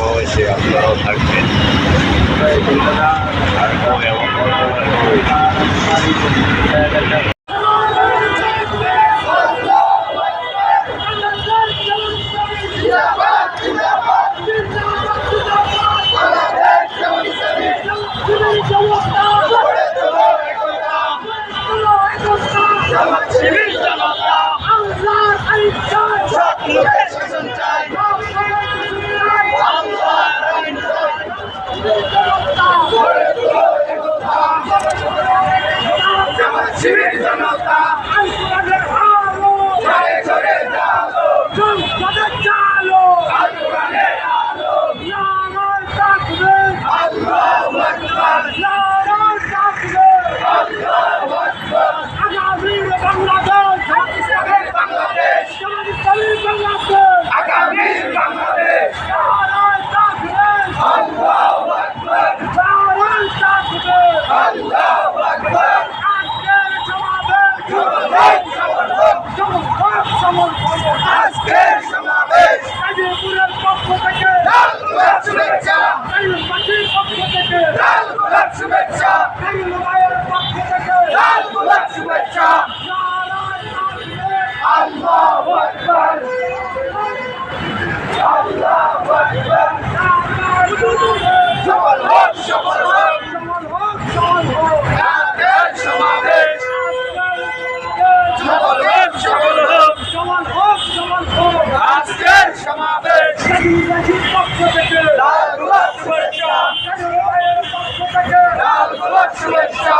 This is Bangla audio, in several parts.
বয়সে আপনারাও থাকবেন এবং Espírito tá. Natal. গোলাপ শুভেচ্ছা। পক্ষ থেকে লাল গোলাপ শুভেচ্ছা আল্লাহু আকবার আল্লাহু আকবার সফল হোক সফল হোক আজকের সমাবেশ সফল হোক সফল হোক আজকের সমাবেশ লাল গোলাপ শুভেচ্ছা লাল শুভেচ্ছা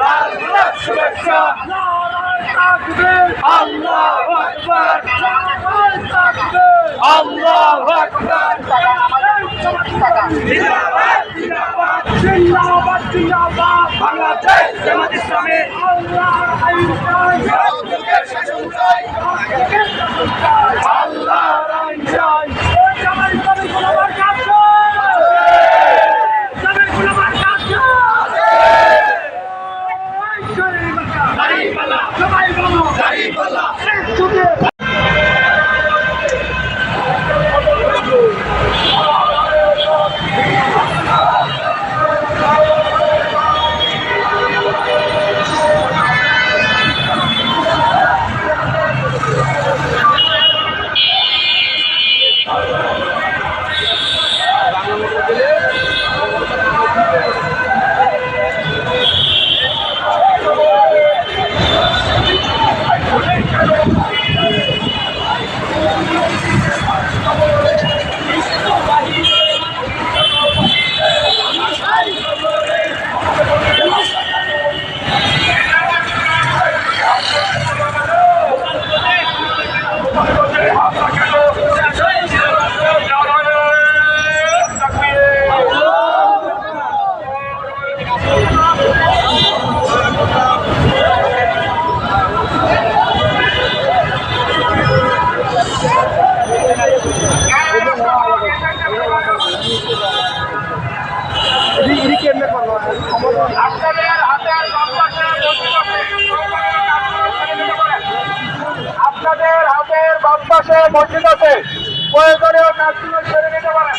লাল গোলাপ শুভেচ্ছা। আল্লাহু আকবার। আল্লাহু আকবার। জিন্দাবাদ জিন্দাবাদ। বাংলাদেশ জামাত ইসলামী। যুগের শাসন চাই Oh, my God. আপনাদের হাতের বাম পাশে মসজিদ আছে। প্রয়োজনীয় কাজগুলো ছেড়ে নিতে পারেন।